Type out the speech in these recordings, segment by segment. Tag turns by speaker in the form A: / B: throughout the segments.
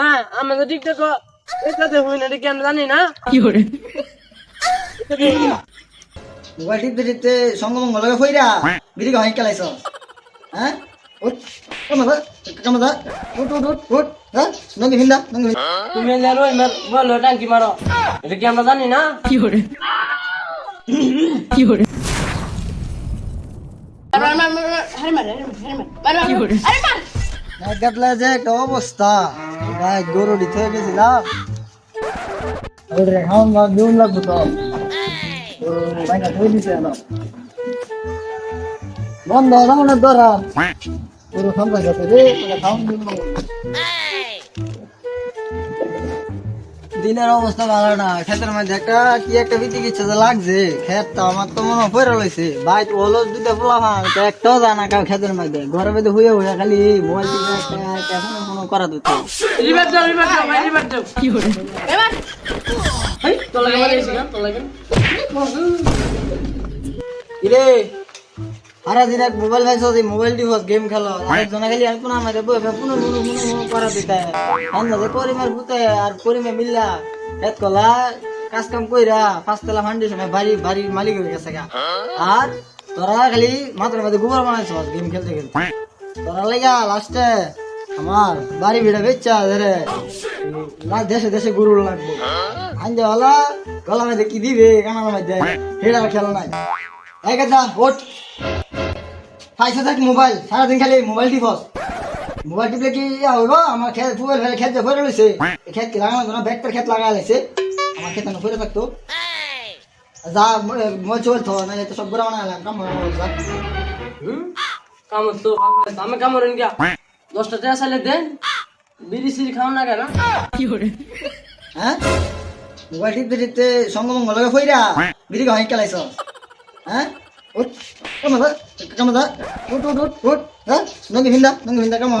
A: হ্যাঁ আমরা তো ঠিক দেখো এটা দেখুন এটা কি আমরা জানি না?
B: মোবাইল টিপতে টিপতে সঙ্গমঙ্গ লগে ফইরা বিড়ি গাই কেলাইছ হ্যাঁ? উঠ কামাদা কামাদা উঠ উঠ উঠ উঠ হ্যাঁ? নঙ্গি ভিন্দা নঙ্গি
A: তুমি এলে রই মার বলো টাঙ্কি মারো। এটা কি আমরা জানি না?
B: নাগাতলা যে একটা অবস্থা। ভাই, গরু দিতে হয়ে গেছিলাম ওরে খাওন না দুম লাগবো তো। ভাই না ধুই দিছে না বন্ধ রাউনের ধরা। গরু খাম ভাই যাতে রে খাওন দিনের অবস্থা ভালো না ক্ষেতের মধ্যে একটা কি একটা বিধি ইচ্ছা যে লাগছে ক্ষেতটা আমার তো মনে হয় পড়ে রয়েছে ভাই তো হলো দুটো পোলা ভাঙ তো একটাও জানা কাউ ক্ষেতের মধ্যে। ঘরের মধ্যে হুয়ে হুয়ে খালি মোবাইল এখনও কোনো করা দিত
A: রিভার দাও রিভার দাও ভাই রিভার দাও। কি করে? তোলা কেমন এসে গান তোলা
B: ইরে! সারা দিন এক মোবাইল ভাইছ মোবাইল টিপস গেম খেলো আরেকজনে খালি আর কোনো আমাদের বই পুনো মুনো মুনো মুনো করা দিতে আমরা যে পরিমার ভূতে আর পরিমে মিল্লা এত কলা, কাজ কাম কইরা পাঁচতলা ফাউন্ডেশনে বাড়ি বাড়ির মালিক হয়ে গেছে গা। আর তোরা খালি মাত্র মধ্যে গোবর বানাইছ গেম খেলতে খেলতে। তোরা লাগা লাস্টে আমার বাড়ি ভিড়ে বেচ্চা ধরে না- দেশে দেশে গরু লাগবো আনজে হলা, গলা মধ্যে কি দিবে কানার মধ্যে হেডা খেলো নাই। এক দা ওট পয়সা থাক মোবাইল সারাদিন খালি মোবাইল টিপস মোবাইল টিপলে কি ইয়া হইব? আমার খেত ফুয়েল ফেলে খেত যে ভরে লইছে খেত কি লাগানো না ব্যাগটার খেত লাগা লাইছে আমার খেত না থাকতো। যা মোবাইল চল তো না তো সব গুড়া বানালাম কাম যা
A: কামড় তো আমি কামড়েন গিয়া দশটা টাকা চাইলে দেন। বিড়ি সিড়ি খাও না কেন?
B: হ্যাঁ? মোবাইল টিপতে টিপতে সঙ্গমঙ্গ লগে ফইরা বিড়ি গাই কেলাইছ হ্যাঁ? উঠ কামাদা কামাদা উঠ উঠ উঠ উঠ হ্যাঁ নঙ্গি ভিন্দা নঙ্গি ভিন্দা কামা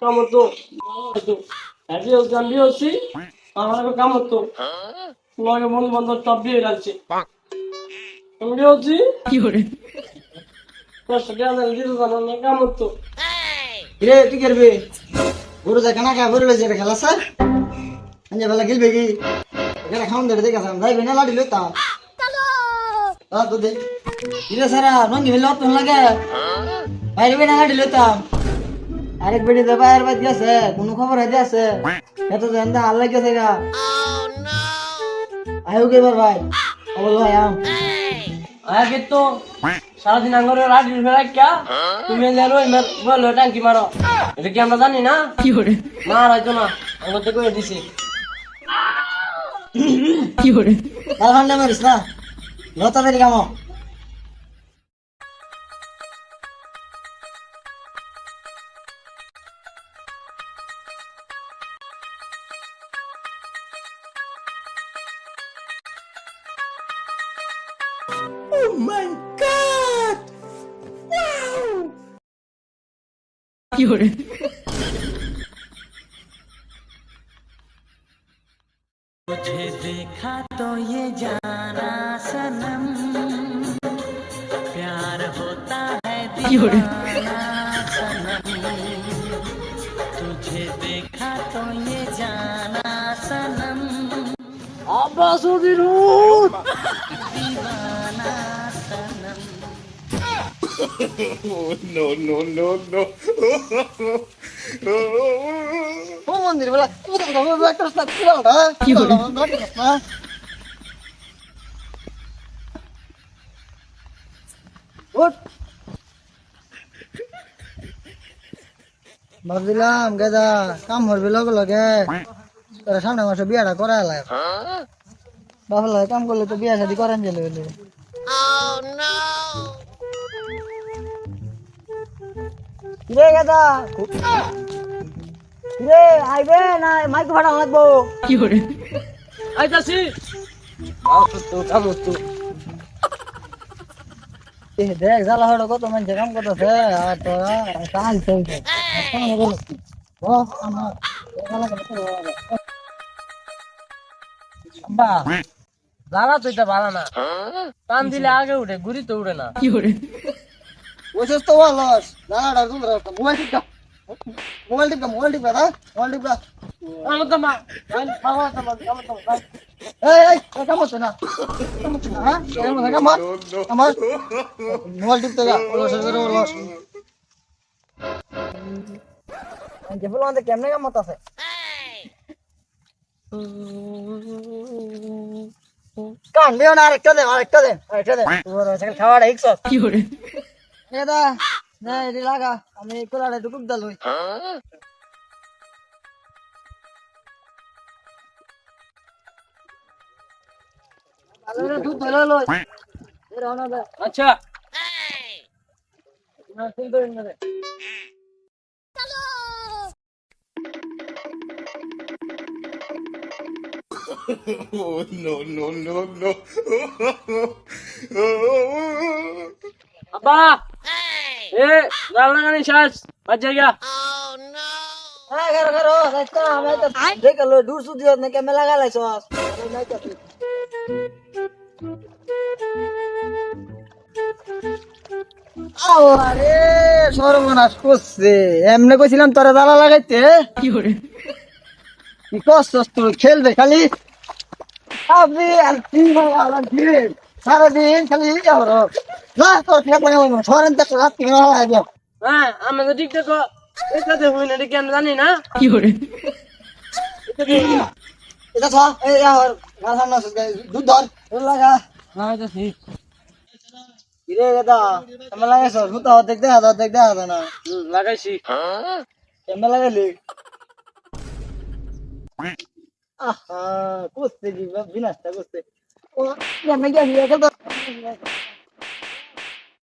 A: কামড় তো হ্যাপি হচ্ছে আমি হচ্ছি আমার আগে কামড় তো তোমাকে বন্ধু বান্ধব সব বিয়ে রাখছে আমি হচ্ছি দশটা টাকা চাইলে জানো না কামড় তো
B: রে তুই করবি? গরু যায় কানা কা গরু লইছে খেলা স্যার। আঞ্জা বেলা খেলবে কি? এখানে খাওন ধরে দেখে আসলাম। যাইবে না লাড়ি লইতাম হ্যাঁ তো দে। ইরে সারা নঙ্গি মিলে অত লাগে? বাইরে বেনা লাড়ি লইতাম আরেক বেড়ি দে বাইরে বাদ গেছে কোনো খবর হাতে আছে? এত জান দা আল্লাহ গা। আয়ো কে ভাই। বল ভাই আম
A: আগে তো সারাদিন আঙ্গরে রাত ক্যা তুমি এলে বলো টাঙ্কি মারো। এটা কি আমরা জানি না? কি করে? মার হয়তো না। আঙ্গুর থেকে করে দিছি।
B: কি তার ফান্ডে মারিস না? লতা দেরি কামো। মাই গড ওয়াও কি
C: मुझे देखा तो ये जाना सनम प्यार होता है तुझे देखा तो ये जाना सनम
A: अब আব্বাস বিরুদ
B: ও মন্দির বলা একটা স্নাপ কি করে উঠ ভাবছিলাম গেদা কাম হরবি লগে লগে তোরা সামনে মাসে বিয়াটা করা এলাই ভাবলা কাম করলে তো বিয়া শাদি করেন গেলে বলে রে গেদা? রে আইবে না? মাইক ভাড়া লাগবো।
A: আইতাছি কামড় তো কামড় তো
B: এ দেখ জ্বালা হড়ো কত মানুষ কাম করতেছে। আর তোরা কাজ চলছে। ও আমার
A: আব্বা জ্বালা তো এটা ভালো না। টান দিলে আগে উঠে ঘুরি তো উঠে না।
B: ওইসব তো লস দাঁড়া দাঁড়া মোবাইল টিপটা মোবাইল টিপটা মোবাইল টিপটা না মোবাইল টিপটা
A: আমার তো মা বাবা তো মা আমার তো মা
B: এই এই এটা মত না হ্যাঁ এটা মত না মার আমার মোবাইল টিপতে যা লস করে লস যে বলো আমাদের কেমনে কামত আছে কান দিও না আরেকটা দে আরেকটা দে আরেকটা দে তোর খাওয়াটা ইকস কি করে এটা না এটি লাগা আমি কোলাটা টুকুক দাল হই।
A: আচ্ছা
D: Oh, no, no, no, no.
A: আব্বা! এ জাল লাগানি শেষ
B: হ্যাঁ গারো গারো রাস্তা আমি তো দেখ লো দূর না নাই তো আরে সর্বনাশ করছে। এমনি কইছিলাম তোরা জ্বালা লাগাইতে। কি করে? কি করছস তুই? খেলবে খালি। আপনি আর তিন সারাদিন খালি যাওয়ার না তোর ঠেকা সরেন তো রাত থেকে লাগাই দিও
A: হ্যাঁ আমি তো ঠিক দেখো এটা দেখুন এটা কি আমি জানি না?
B: এটা থা এই আর সামনে আছে দুধ ধর দুধ লাগা।
A: হ্যাঁ এটা ঠিক
B: কিরে দাদা কেমন লাগাইছ হুতা অর্ধেক দেখা দাও অর্ধেক দেখা দাও না।
A: লাগাইছি।
B: কেমন লাগাইলি আহা করতে কি বিনাশটা করতে ও কেমন গেলি এখন তো